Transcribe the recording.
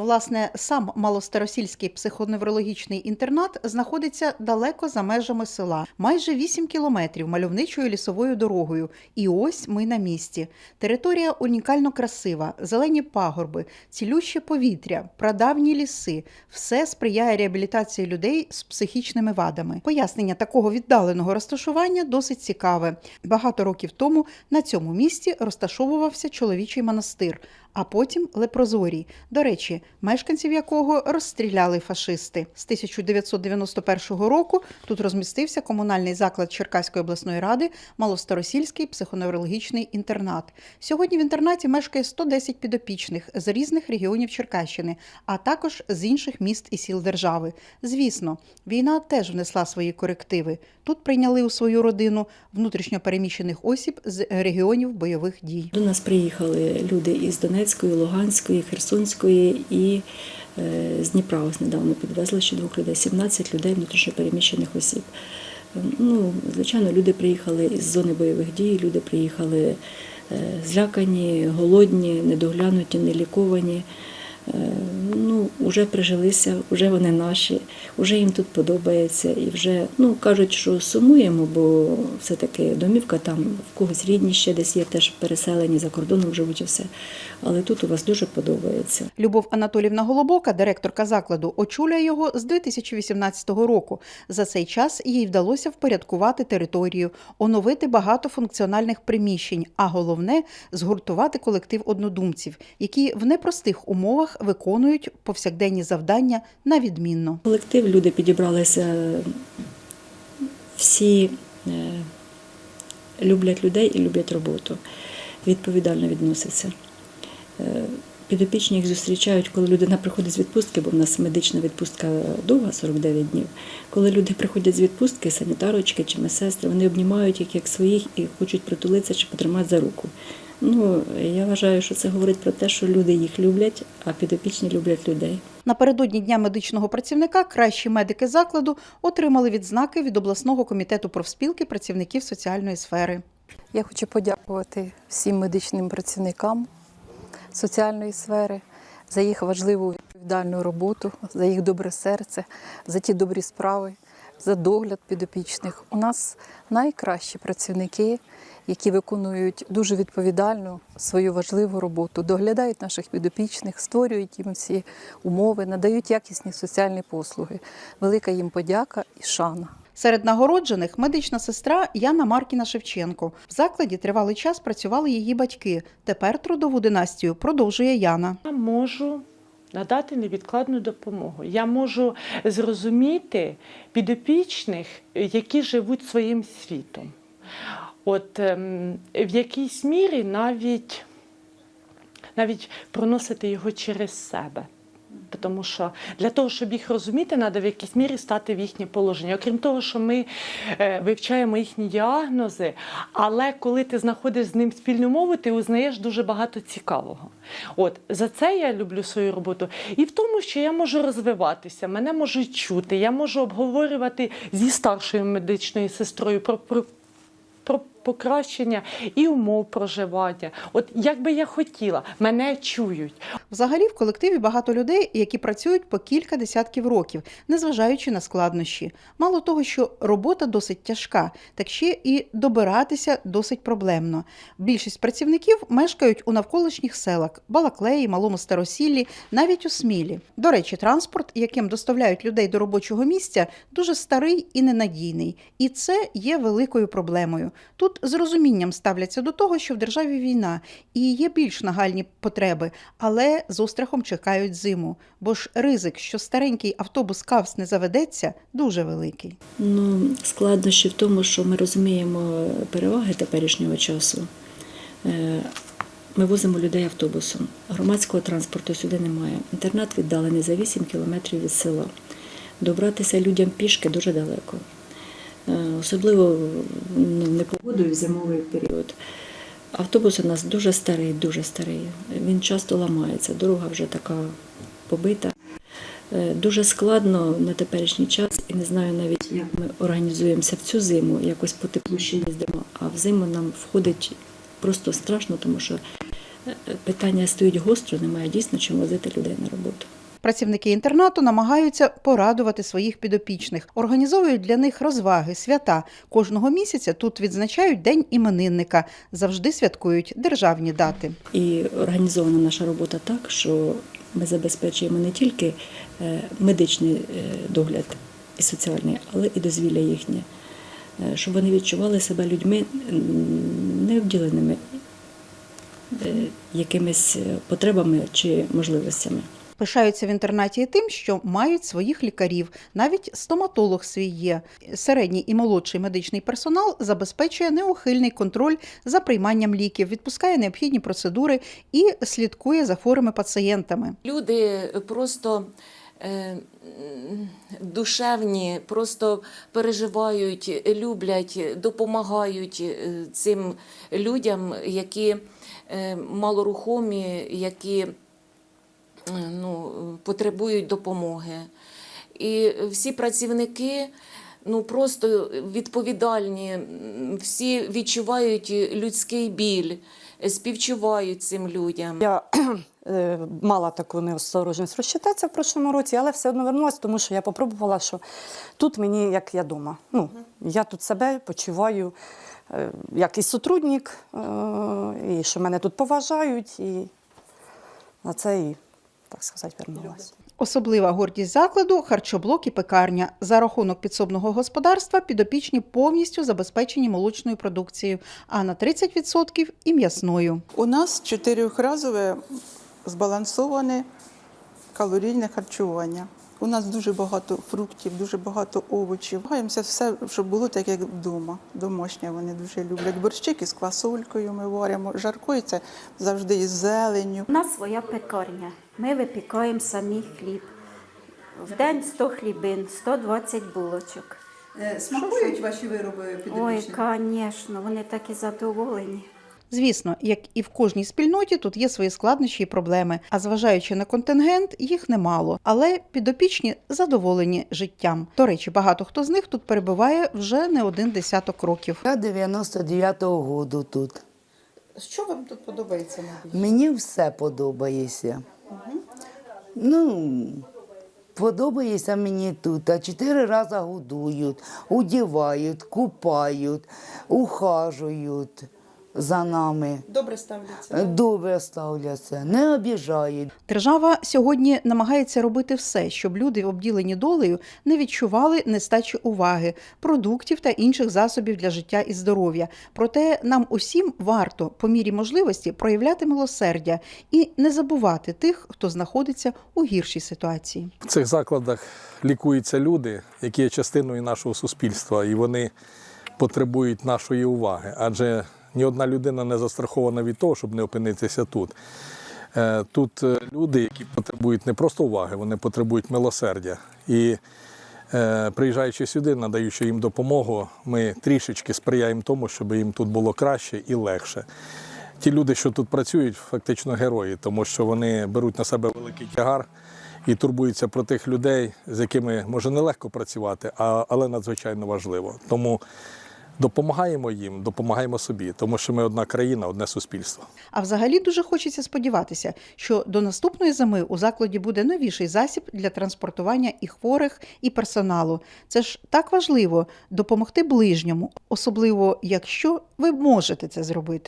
Власне, сам малостаросільський психоневрологічний інтернат знаходиться далеко за межами села, майже 8 кілометрів мальовничою лісовою дорогою. І ось ми на місці. Територія унікально красива, зелені пагорби, цілюще повітря, прадавні ліси. Все сприяє реабілітації людей з психічними вадами. Пояснення такого віддаленого розташування досить цікаве. Багато років тому на цьому місці розташовувався чоловічий монастир, а потім лепрозорій. До речі, мешканців якого розстріляли фашисти. З 1991 року тут розмістився комунальний заклад Черкаської обласної ради Малостаросільський психоневрологічний інтернат. Сьогодні в інтернаті мешкає 110 підопічних з різних регіонів Черкащини, а також з інших міст і сіл держави. Звісно, війна теж внесла свої корективи. Тут прийняли у свою родину внутрішньопереміщених осіб з регіонів бойових дій. До нас приїхали люди із Донецької, Луганської, Херсонської і е, з Дніпра ось недавно підвезли ще двох людей, 17 людей внутрішньопереміщених осіб. Е, Ну, звичайно, люди приїхали із зони бойових дій, люди приїхали е, злякані, голодні, недоглянуті, неліковані. Вже прижилися, вже вони наші, вже їм тут подобається. І вже ну, кажуть, що сумуємо, бо все-таки домівка там в когось рідні ще десь є, теж переселені за кордоном живуть і все. Але тут у вас дуже подобається. Любов Анатолівна Голобока, директорка закладу, очолює його з 2018 року. За цей час їй вдалося впорядкувати територію, оновити багато функціональних приміщень, а головне згуртувати колектив однодумців, які в непростих умовах виконують повсякденні завдання на відмінно. Колектив люди підібралися всі е, люблять людей і люблять роботу, відповідально відносяться. Е, Підопічні їх зустрічають, коли людина приходить з відпустки, бо в нас медична відпустка довга, 49 днів. Коли люди приходять з відпустки, санітарочки чи медсестри, вони обнімають їх як своїх і хочуть притулитися чи потримати за руку. Ну, я вважаю, що це говорить про те, що люди їх люблять, а підопічні люблять людей. Напередодні дня медичного працівника кращі медики закладу отримали відзнаки від обласного комітету профспілки працівників соціальної сфери. Я хочу подякувати всім медичним працівникам соціальної сфери за їх важливу відповідальну роботу, за їх добре серце, за ті добрі справи, за догляд підопічних. У нас найкращі працівники, які виконують дуже відповідальну свою важливу роботу, доглядають наших підопічних, створюють їм всі умови, надають якісні соціальні послуги. Велика їм подяка і шана. Серед нагороджених медична сестра Яна Маркіна Шевченко. В закладі тривалий час працювали її батьки. Тепер трудову династію продовжує Яна. Можу надати невідкладну допомогу. Я можу зрозуміти підопічних, які живуть своїм світом. От ем, в якійсь мірі навіть, навіть проносити його через себе. Тому що для того, щоб їх розуміти, треба в якійсь мірі стати в їхнє положення. Окрім того, що ми е, вивчаємо їхні діагнози, але коли ти знаходиш з ним спільну мову, ти узнаєш дуже багато цікавого. От за це я люблю свою роботу. І в тому, що я можу розвиватися, мене можуть чути, я можу обговорювати зі старшою медичною сестрою про. про про покращення і умов проживання. От як би я хотіла, мене чують. Взагалі в колективі багато людей, які працюють по кілька десятків років, незважаючи на складнощі. Мало того, що робота досить тяжка, так ще і добиратися досить проблемно. Більшість працівників мешкають у навколишніх селах Балаклеї, Малому Старосіллі, навіть у Смілі. До речі, транспорт, яким доставляють людей до робочого місця, дуже старий і ненадійний. І це є великою проблемою. Тут з розумінням ставляться до того, що в державі війна і є більш нагальні потреби, але з острахом чекають зиму. Бо ж ризик, що старенький автобус Кавс не заведеться, дуже великий. Ну, складнощі в тому, що ми розуміємо переваги теперішнього часу. Е, Ми возимо людей автобусом. Громадського транспорту сюди немає. Інтернат віддалений за 8 кілометрів від села. Добратися людям пішки дуже далеко. Е, Особливо ну, непогодою в зимовий період. Автобус у нас дуже старий, дуже старий. Він часто ламається. Дорога вже така побита. Е, Дуже складно на теперішній час, і не знаю навіть, як ми організуємося в цю зиму, якось по теплу ще їздимо. А в зиму нам входить просто страшно, тому що е, питання стоїть гостро, немає дійсно чим возити людей на роботу. Працівники інтернату намагаються порадувати своїх підопічних, організовують для них розваги, свята. Кожного місяця тут відзначають День іменинника, завжди святкують державні дати. І організована наша робота так, що ми забезпечуємо не тільки е, медичний е, догляд і соціальний, але і дозвілля їхнє, Е, щоб вони відчували себе людьми необділеними якимись потребами чи можливостями. Пишаються в інтернаті тим, що мають своїх лікарів. Навіть стоматолог свій є. Середній і молодший медичний персонал забезпечує неухильний контроль за прийманням ліків, відпускає необхідні процедури і слідкує за хворими пацієнтами. Люди просто е, душевні, просто переживають, люблять, допомагають е, цим людям, які е, малорухомі, які ну, потребують допомоги. І всі працівники ну, просто відповідальні, всі відчувають людський біль, співчувають цим людям. Я е, мала таку неосторожність розчитатися в прошлому році, але все одно вернулася, тому що я попробувала, що тут мені як я вдома. Ну, я тут себе почуваю е, як і сотрудник, е, і що мене тут поважають, і на це і, так сказати, вернулася. Особлива гордість закладу харчоблок і пекарня. За рахунок підсобного господарства підопічні повністю забезпечені молочною продукцією, а на 30% і м'ясною. У нас чотирьохразове збалансоване калорійне харчування. У нас дуже багато фруктів, дуже багато овочів. Намагаємося все, щоб було так, як вдома. Домашнє вони дуже люблять. Борщик із квасолькою ми варимо. Жаркою це завжди із зеленню. У нас своя пекарня. Ми випікаємо самі хліб. В день 100 хлібин, 120 булочок. Смакують ваші вироби Ой, звісно, вони такі задоволені. Звісно, як і в кожній спільноті, тут є свої складнощі і проблеми. А зважаючи на контингент, їх немало. Але підопічні задоволені життям. До речі, багато хто з них тут перебуває вже не один десяток років. Я 99-го году тут. Що вам тут подобається? Мені все подобається. Ну, подобається мені тут. А чотири рази годують, одівають, купають, ухажують за нами. Добре ставляться. Добре ставляться, не обіжають. Держава сьогодні намагається робити все, щоб люди, обділені долею, не відчували нестачі уваги, продуктів та інших засобів для життя і здоров'я. Проте нам усім варто по мірі можливості проявляти милосердя і не забувати тих, хто знаходиться у гіршій ситуації. В цих закладах лікуються люди, які є частиною нашого суспільства, і вони потребують нашої уваги. Адже ні одна людина не застрахована від того, щоб не опинитися тут. Е, Тут е, люди, які потребують не просто уваги, вони потребують милосердя. І е, приїжджаючи сюди, надаючи їм допомогу, ми трішечки сприяємо тому, щоб їм тут було краще і легше. Ті люди, що тут працюють, фактично герої, тому що вони беруть на себе великий тягар і турбуються про тих людей, з якими може нелегко працювати, але надзвичайно важливо. Тому допомагаємо їм, допомагаємо собі, тому що ми одна країна, одне суспільство. А взагалі дуже хочеться сподіватися, що до наступної зими у закладі буде новіший засіб для транспортування і хворих, і персоналу. Це ж так важливо допомогти ближньому, особливо якщо ви можете це зробити.